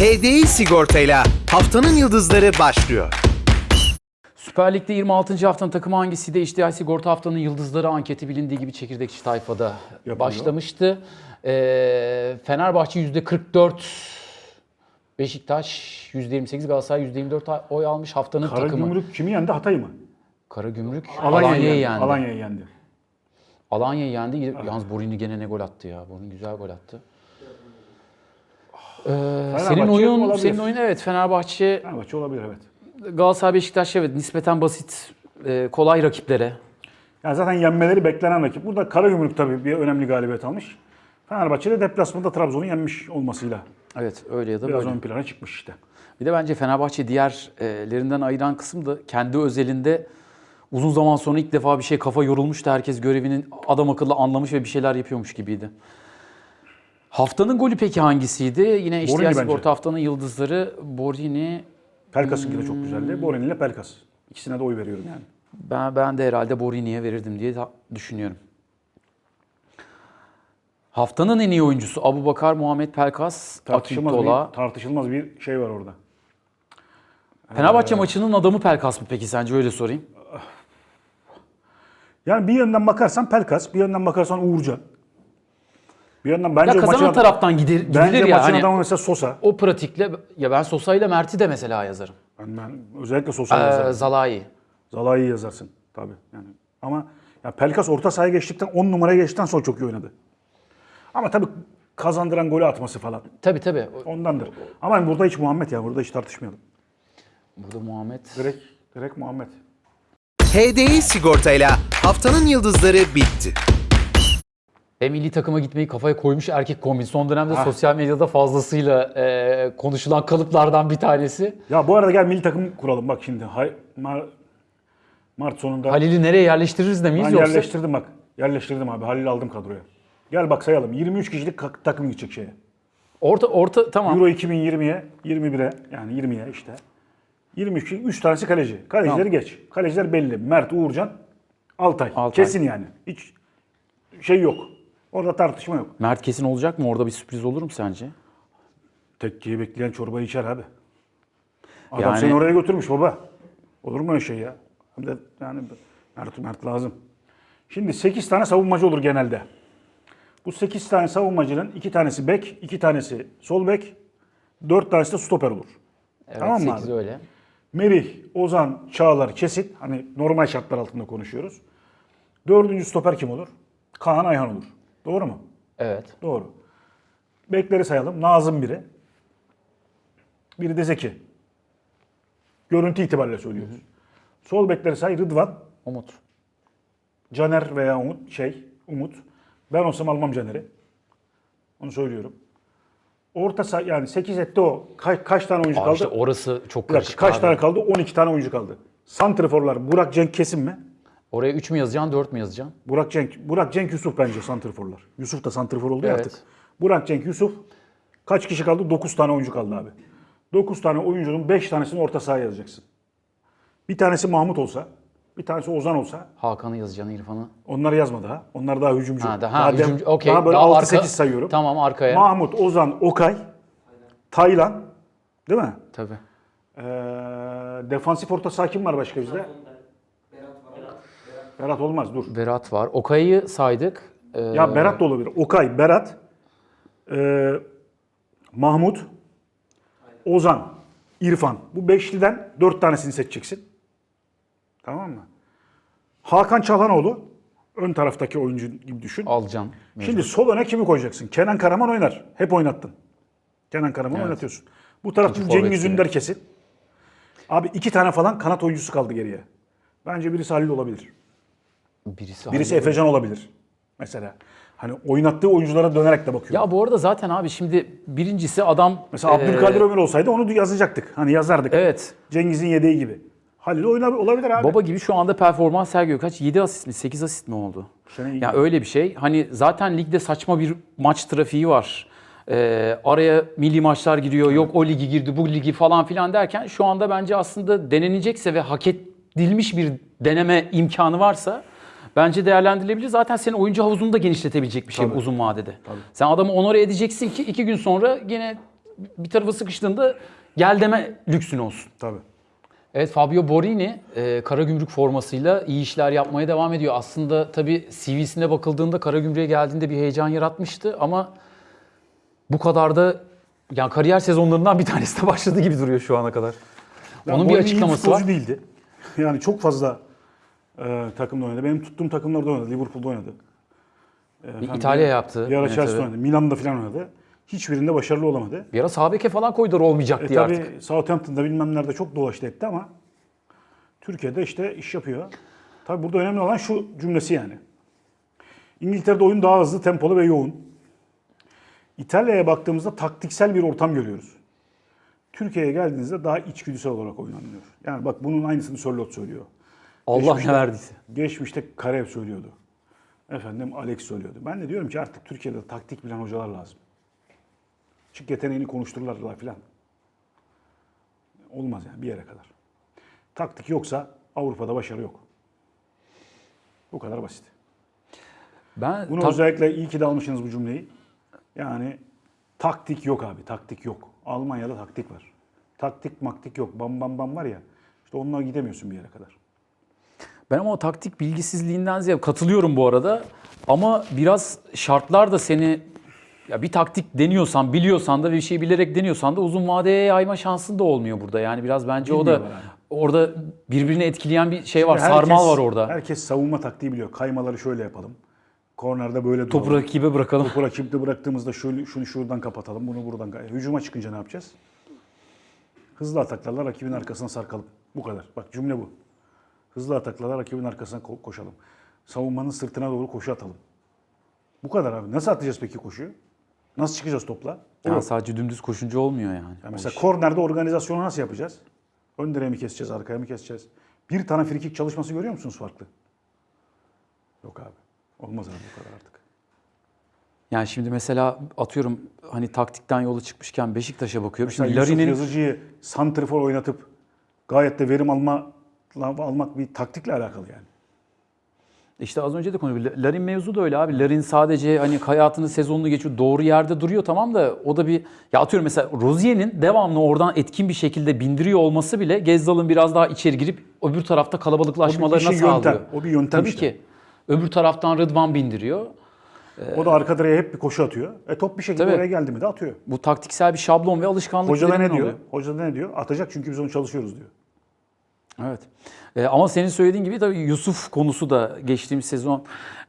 HDI sigortayla haftanın yıldızları başlıyor. Süper Lig'de 26. haftanın takımı hangisiydi? İşte Sigorta haftanın yıldızları anketi bilindiği gibi çekirdekçi tayfada başlamıştı. Ee, Fenerbahçe %44, Beşiktaş %28, Galatasaray %24 oy almış haftanın takımı. Karagümrük kimi yendi? Hatay mı? Karagümrük Alanya'yı Alanya'yı yendi. yendi. Alanya'yı yendi. Alanya'yı yendi. Yalnız Borini gene ne gol attı ya. Borini güzel gol attı. Ee, senin oyun, olabilir. senin oyun evet Fenerbahçe, Fenerbahçe olabilir evet. Galatasaray, Beşiktaş evet nispeten basit, e, kolay rakiplere. Yani zaten yenmeleri beklenen rakip. Burada Karagümrük tabii bir önemli galibiyet almış. Fenerbahçe de deplasmanda Trabzon'u yenmiş olmasıyla Evet öyle ya da biraz böyle. ön plana çıkmış işte. Bir de bence Fenerbahçe diğerlerinden ayıran kısım da kendi özelinde uzun zaman sonra ilk defa bir şey kafa yorulmuştu. Herkes görevinin adam akıllı anlamış ve bir şeyler yapıyormuş gibiydi. Haftanın golü peki hangisiydi? Yine İştiyaç bence. Sigorta haftanın yıldızları Borini. Pelkas'ınki de çok Hmm. güzeldi. Borini ile Pelkas. İkisine de oy veriyorum yani. Ben, ben de herhalde Borini'ye verirdim diye düşünüyorum. Haftanın en iyi oyuncusu Abu Bakar, Muhammed Pelkas, Tartışılmaz Akintola. bir, tartışılmaz bir şey var orada. Fenerbahçe maçının adamı Pelkas mı peki sence öyle sorayım? Yani bir yönden bakarsan Pelkas, bir yönden bakarsan Uğurcan. Bir yönden bence ya kazanan maçın, taraftan gidir, gidilir bence ya. maçın Hani, adamı mesela Sosa. o pratikle ya ben Sosa ile Mert'i de mesela yazarım. Ben, ben özellikle Sosa Ee, yazarım. Zalai. Zalai'yi yazarsın tabii. Yani ama ya Pelkas orta sahaya geçtikten 10 numaraya geçtikten sonra çok iyi oynadı. Ama tabii kazandıran golü atması falan Tabii tabii. ondandır. Ama burada hiç Muhammed ya burada hiç tartışmayalım. Burada Muhammed. Direkt direkt Muhammed. HDI sigortayla haftanın yıldızları bitti. E milli takıma gitmeyi kafaya koymuş erkek kombin. Son dönemde Ah. sosyal medyada fazlasıyla e, konuşulan kalıplardan bir tanesi. Ya bu arada gel milli takım kuralım bak şimdi. Hay, Mar- Mart sonunda Halil'i nereye yerleştiririz de miyiz ben yoksa? yerleştirdim bak. Yerleştirdim abi. Halil aldım kadroya. Gel bak sayalım. 23 kişilik takım gidecek şeye. Orta orta tamam. Euro 2020'ye, 21'e yani 20'ye işte. 23 kişi, 3 tanesi kaleci. Kalecileri Tamam. geç. Kaleciler belli. Mert, Uğurcan, Altay. Altay. Kesin yani. Hiç şey yok. Orada tartışma yok. Mert kesin olacak mı? Orada bir sürpriz olur mu sence? Tekkeyi bekleyen çorbayı içer abi. Adam Yani- seni oraya götürmüş baba. Olur mu öyle şey ya? Hem de yani Mert, Mert lazım. Şimdi 8 tane savunmacı olur genelde. Bu 8 tane savunmacının 2 tanesi bek, 2 tanesi sol bek, 4 tanesi de stoper olur. Evet, tamam mı 8 abi? öyle. Merih, Ozan, Çağlar kesin. Hani normal şartlar altında konuşuyoruz. Dördüncü stoper kim olur? Kaan Ayhan olur. Doğru mu? Evet. Doğru. Bekleri sayalım. Nazım biri. Biri de Zeki. Görüntü itibariyle söylüyoruz. Sol bekleri say Rıdvan, Umut. Caner veya Umut, şey Umut. Ben olsam almam Caner'i. Onu söylüyorum. Orta say yani 8 etti o. Kaç, kaç tane oyuncu Abi kaldı? işte orası çok Bir dakika, karışık kaç abi. tane kaldı? 12 tane oyuncu kaldı. Santriforlar Burak Cenk kesin mi? Oraya 3 mü yazacaksın 4 mü yazacaksın? Burak Cenk, Burak Cenk Yusuf bence santriforlar. Yusuf da santrifor oldu Evet. artık. Burak Cenk Yusuf kaç kişi kaldı? 9 tane oyuncu kaldı abi. 9 tane oyuncunun 5 tanesini orta sahaya yazacaksın. Bir tanesi Mahmut olsa, bir tanesi Ozan olsa Hakan'ı yazacaksın İrfan'ı. onları yazma daha. Onlar daha hücumcu. Ha, daha, daha, hücumcu- okey. daha böyle Daha 6-8 arka- sayıyorum. Tamam arkaya. Mahmut, Ozan, Okay, Taylan değil mi? Tabii. Ee, defansif orta saha kim var başka bizde? Berat olmaz dur. Berat var. Okay'ı saydık. Ee, Ya Berat da olabilir. Okay, Berat, e, Mahmut, Ozan, İrfan. Bu beşliden dört tanesini seçeceksin. Tamam mı? Hakan Çalhanoğlu ön taraftaki oyuncu gibi düşün. alacaksın. Şimdi sol öne kimi koyacaksın? Kenan Karaman oynar. Hep oynattın. Kenan Karaman Evet. oynatıyorsun. Bu tarafta Cengiz Ünder kesin. Abi iki tane falan kanat oyuncusu kaldı geriye. Bence birisi Halil olabilir. Birisi, Birisi Halil. Efecan olabilir. Mesela. Hani oynattığı oyunculara dönerek de bakıyor. Ya bu arada zaten abi şimdi birincisi adam... Mesela Abdülkadir Ömür olsaydı onu yazacaktık. Hani yazardık. Evet. Cengiz'in yedeği gibi. Halil oyna- olabilir abi. Baba gibi şu anda performans sergiliyor. Kaç? 7 asist mi? 8 asist mi oldu? Ya öyle bir şey. Hani zaten ligde saçma bir maç trafiği var. Ee, araya milli maçlar giriyor. Yok o ligi girdi, bu ligi falan filan derken şu anda bence aslında denenecekse ve hak edilmiş bir deneme imkanı varsa bence değerlendirilebilir. Zaten senin oyuncu havuzunu da genişletebilecek bir şey bu uzun vadede. Sen adamı onore edeceksin ki iki gün sonra yine bir tarafı sıkıştığında gel deme lüksün olsun. Tabii. Evet Fabio Borini e, Karagümrük formasıyla iyi işler yapmaya devam ediyor. Aslında tabii CV'sine bakıldığında Karagümrük'e geldiğinde bir heyecan yaratmıştı ama bu kadar da yani kariyer sezonlarından bir tanesi de başladı gibi duruyor şu ana kadar. Ya Onun bir açıklaması var. değildi. Yani çok fazla e, takımda oynadı. Benim tuttuğum takımlarda oynadı. Liverpool'da oynadı. Efendim, İtalya yaptı. Bir ara Evet, Chelsea'de oynadı. Milan'da falan oynadı. Hiçbirinde başarılı olamadı. Bir ara sağ beke falan koydular olmayacak E diye tabii artık. Southampton'da bilmem nerede çok dolaştı etti ama Türkiye'de işte iş yapıyor. Tabii burada önemli olan şu cümlesi yani. İngiltere'de oyun daha hızlı, tempolu ve yoğun. İtalya'ya baktığımızda taktiksel bir ortam görüyoruz. Türkiye'ye geldiğinizde daha içgüdüsel olarak oynanıyor. Yani bak bunun aynısını Sörloth söylüyor. Allah ne verdiyse. Geçmişte Karev söylüyordu. Efendim Alex söylüyordu. Ben de diyorum ki artık Türkiye'de taktik bilen hocalar lazım. Çık yeteneğini konuştururlar filan. Olmaz yani bir yere kadar. Taktik yoksa Avrupa'da başarı yok. Bu kadar basit. Ben Bunu özellikle iyi ki de almışsınız bu cümleyi. Yani taktik yok abi, taktik yok. Almanya'da taktik var. Taktik maktik yok. Bam bam bam var ya. İşte onunla gidemiyorsun bir yere kadar. Ben ama o taktik bilgisizliğinden ziyade katılıyorum bu arada. Ama biraz şartlar da seni ya bir taktik deniyorsan, biliyorsan da bir şey bilerek deniyorsan da uzun vadeye yayma şansın da olmuyor burada. Yani biraz bence o da yani. orada birbirini etkileyen bir şey var. Herkes- Sarmal var orada. Herkes savunma taktiği biliyor. Kaymaları şöyle yapalım. Kornerde böyle Topu duralım. rakibe bırakalım. Topu rakipte bıraktığımızda şunu, şunu şuradan kapatalım, bunu buradan. Hücuma çıkınca ne yapacağız? Hızlı ataklarla rakibin arkasına sarkalım. Bu kadar. Bak cümle bu. Hızlı ataklarla rakibin arkasına ko- koşalım. Savunmanın sırtına doğru koşu atalım. Bu kadar abi. Nasıl atacağız peki koşuyu? Nasıl çıkacağız topla? O Yani sadece dümdüz koşunca olmuyor yani. Yani mesela kornerde organizasyonu nasıl yapacağız? Ön direği mi keseceğiz, arkaya mı keseceğiz? Bir tane frikik çalışması görüyor musunuz farklı? Yok abi. Olmaz abi bu kadar artık. Yani şimdi mesela atıyorum hani taktikten yola çıkmışken Beşiktaş'a bakıyorum. Mesela Şimdi Yusuf Larin'in Yazıcı'yı santrifor oynatıp gayet de verim alma almak bir taktikle alakalı yani. İşte az önce de konuştuk. Larin mevzu da öyle abi. Larin sadece hani hayatını sezonunu geçiyor. Doğru yerde duruyor tamam da o da bir ya atıyorum mesela Rozier'in devamlı oradan etkin bir şekilde bindiriyor olması bile Gezdal'ın biraz daha içeri girip öbür tarafta kalabalıklaşmalarına şey sağlıyor. yöntem. O bir yöntem Tabii işte. ki. Öbür taraftan Rıdvan bindiriyor. O da arka direğe hep bir koşu atıyor. E top bir şekilde Tabii. oraya geldi mi de atıyor. Bu taktiksel bir şablon ve alışkanlık. Hoca da ne üzerinden diyor? oluyor. Hoca da ne diyor? Atacak çünkü biz onu çalışıyoruz diyor. Evet. Ee, ama senin söylediğin gibi tabii Yusuf konusu da geçtiğimiz sezon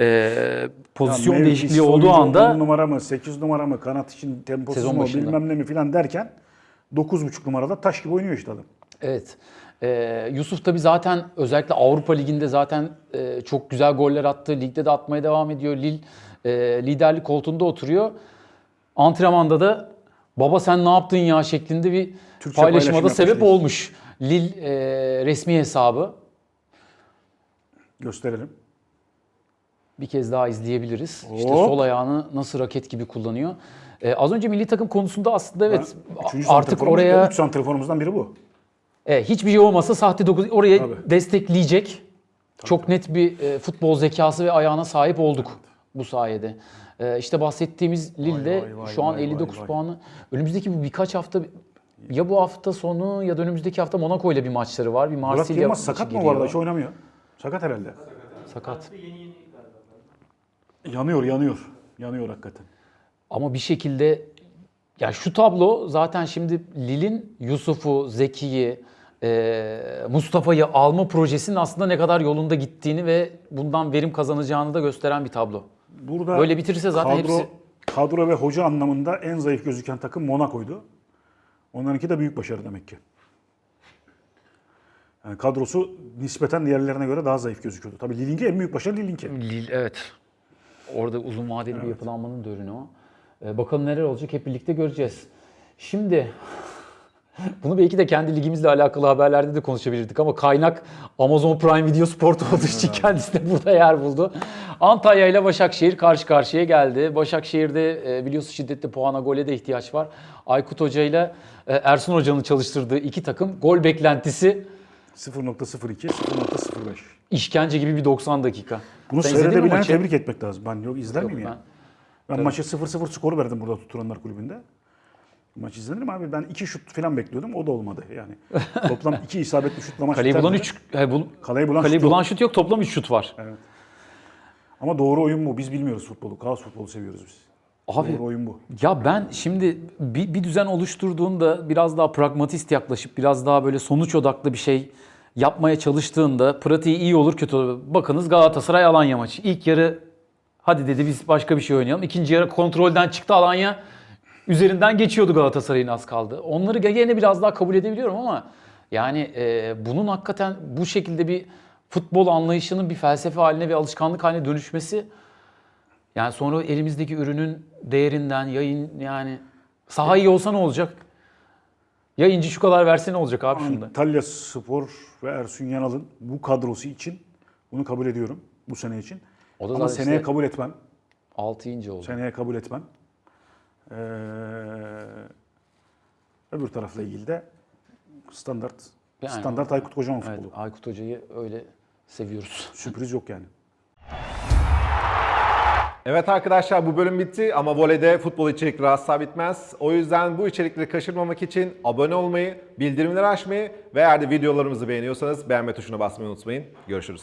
e, pozisyon Yani değişikliği olduğu anda 10 numara mı, 8 numara mı, kanat için temposuz Sezon mu, başında. bilmem ne mi filan derken 9,5 numarada taş gibi oynuyor işte adam. Evet. Ee, Yusuf tabii zaten özellikle Avrupa Ligi'nde zaten e, çok güzel goller attı. Ligde de atmaya devam ediyor. Lille e, liderlik koltuğunda oturuyor. Antrenmanda da baba sen ne yaptın ya şeklinde bir Türkçe paylaşıma da sebep yapmış reis. olmuş. Lille e, resmi hesabı. Gösterelim. Bir kez daha izleyebiliriz. İşte Hop. sol ayağını nasıl raket gibi kullanıyor. Ee, az önce milli takım konusunda aslında evet Üçüncü artık oraya Üç santraforumuzdan biri bu. E, hiçbir şey olmasa sahte 9 oraya Tabii. destekleyecek çok net bir e, futbol zekası ve ayağına sahip olduk bu sayede. E, işte bahsettiğimiz Lille vay, vay, şu an vay, 59 vay, vay. puanı. Önümüzdeki bu birkaç hafta ya bu hafta sonu ya da önümüzdeki hafta Monaco ile bir maçları var. Bir Marsilya Yılmaz maçı sakat mı bu geliyor. arada? Hiç oynamıyor. Sakat herhalde. Sakat. Yanıyor, yanıyor. Yanıyor hakikaten. Ama bir şekilde ya şu tablo zaten şimdi Lille'in Yusuf'u, Zeki'yi, e, Mustafa'yı alma projesinin aslında ne kadar yolunda gittiğini ve bundan verim kazanacağını da gösteren bir tablo. Burada Böyle bitirirse zaten kadro, hepsi- Kadro ve hoca anlamında en zayıf gözüken takım Monaco'ydu. Onlarınki de büyük başarı demek ki. Yani kadrosu nispeten diğerlerine göre daha zayıf gözüküyordu. Tabii Lille'inki en büyük başarı Lille'inki. Lille evet. Orada uzun vadeli bir yapılanmanın da ürünü o. Ee, bakalım neler olacak hep birlikte göreceğiz. Şimdi bunu belki de kendi ligimizle alakalı haberlerde de konuşabilirdik ama kaynak Amazon Prime Video Sport olduğu için kendisi de burada yer buldu. Antalya ile Başakşehir karşı karşıya geldi. Başakşehir'de e, biliyorsun şiddetli puana gole de ihtiyaç var. Aykut Hoca ile e, Ersun Hoca'nın çalıştırdığı iki takım gol beklentisi 0.02, 0.05. işkence gibi bir 90 dakika. Bunu Sen izledin mi seyredebilene maçı? tebrik etmek lazım. Ben yok izler Yok, miyim ben- ya? Ben maçı 0-0 skoru verdim burada Tuturanlar Kulübü'nde. Maç izlenir mi abi? Ben iki şut falan bekliyordum. O da olmadı yani. Toplam iki isabetli şutla maç Kaleyi biter bulan mi? 3 bul, Kaleyi bulan kaleyi şut yok. bulan şut yok. Toplam 3 şut var. Ama doğru oyun bu. Biz bilmiyoruz futbolu. Kaos futbolu seviyoruz biz. Abi Doğru oyun bu. Ya ben şimdi bir, bir düzen oluşturduğunda biraz daha pragmatist yaklaşıp biraz daha böyle sonuç odaklı bir şey yapmaya çalıştığında pratiği iyi olur kötü olur. Bakınız Galatasaray Alanya maçı. İlk yarı hadi dedi biz başka bir şey oynayalım. İkinci yarı kontrolden çıktı Alanya. Üzerinden geçiyordu Galatasaray'ın az kaldı. Onları gene biraz daha kabul edebiliyorum ama yani e, bunun hakikaten bu şekilde bir futbol anlayışının bir felsefe haline ve alışkanlık haline dönüşmesi yani sonra elimizdeki ürünün değerinden yayın yani saha iyi olsa ne olacak? Yayıncı şu kadar verse ne olacak abi şunda? Antalya Spor ve Ersun Yanal'ın bu kadrosu için bunu kabul ediyorum. Bu sene için. O da Ama seneye işte- kabul etmem. 6 ince oldu. Seneye kabul etmem. Ee, öbür tarafla ilgili de standart Yani- standart Aykut Kocaman Evet, futbolu. Aykut Hoca'yı öyle seviyoruz. Sürpriz yok yani. Evet arkadaşlar bu bölüm bitti ama voleyde futbol içerikleri asla bitmez. O yüzden bu içerikleri kaçırmamak için abone olmayı, bildirimleri açmayı ve eğer de videolarımızı beğeniyorsanız beğenme tuşuna basmayı unutmayın. Görüşürüz.